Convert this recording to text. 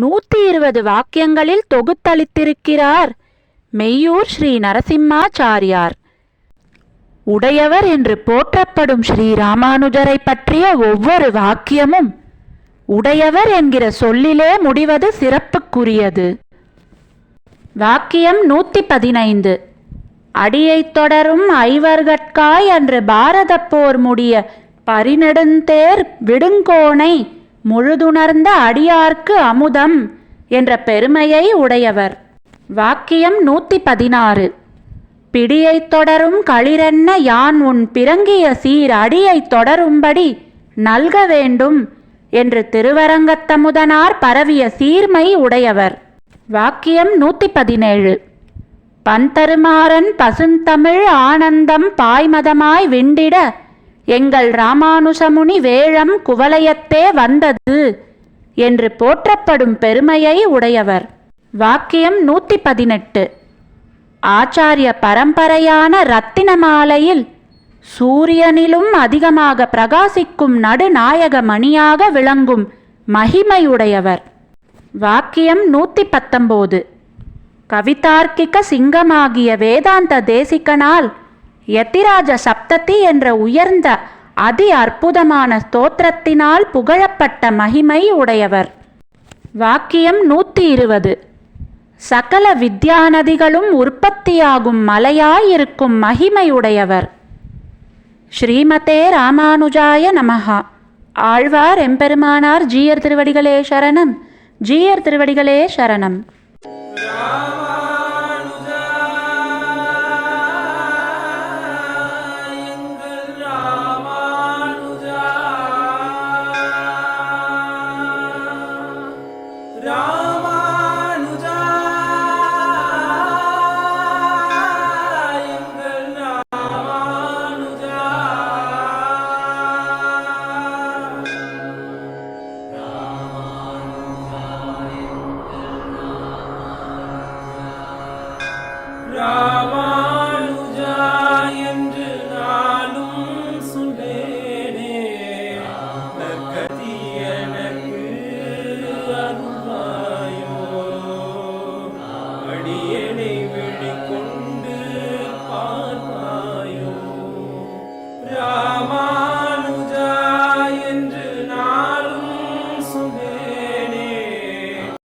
நூத்தி இருபது வாக்கியங்களில் தொகுத்தளித்திருக்கிறார் மெய்யூர் ஸ்ரீ நரசிம்மாச்சாரியார். உடையவர் என்று போற்றப்படும் ஸ்ரீ ராமானுஜரை பற்றிய ஒவ்வொரு வாக்கியமும் உடையவர் என்கிற சொல்லிலே முடிவது சிறப்புக்குரியது. வாக்கியம் நூத்தி பதினைந்து அடியைத் தொடரும் ஐவர்கட்காய் அன்று பாரதப் போர் முடிய பரிநெடுந்தேர் விடுங்கோனை முழுதுணர்ந்த அடியார்க்கு அமுதம் என்ற பெருமையை உடையவர். வாக்கியம் நூற்றி பதினாறு பிடியைத் தொடரும் களிரென்ன யான் உன் பிறங்கிய சீர் அடியைத் தொடரும்படி நல்க வேண்டும் என்று திருவரங்கத்தமுதனார் பரவிய சீர்மை உடையவர். வாக்கியம் நூற்றி பதினேழு பந்தருமாறன் பசுந்தமிழ் ஆனந்தம் பாய்மதமாய் விண்டிட எங்கள் ராமானுசமுனி வேழம் குவலயத்தே வந்தது என்று போற்றப்படும் பெருமையை உடையவர். வாக்கியம் நூற்றி பதினெட்டு ஆச்சாரிய பரம்பரையான ரத்தினமாலையில் சூரியனிலும் அதிகமாக பிரகாசிக்கும் நடுநாயக மணியாக விளங்கும் மகிமையுடையவர். வாக்கியம் நூற்றி பத்தொம்போது கவிதார்க்கிக சிங்கமாகிய வேதாந்த தேசிகனால் யதிராஜ சப்ததி என்ற உயர்ந்த அதி அற்புதமான ஸ்தோத்திரத்தினால் புகழப்பட்ட மகிமை உடையவர். வாக்கியம் நூற்றி இருபது சகல வித்யாநதிகளும் உற்பத்தியாகும் மலையாயிருக்கும் மகிமையுடையவர் ஸ்ரீமதே ராமானுஜாய நமஹா. ஆழ்வார் எம்பெருமானார் ஜீயர் திருவடிகளே சரணம். ஜீயர் திருவடிகளே சரணம்.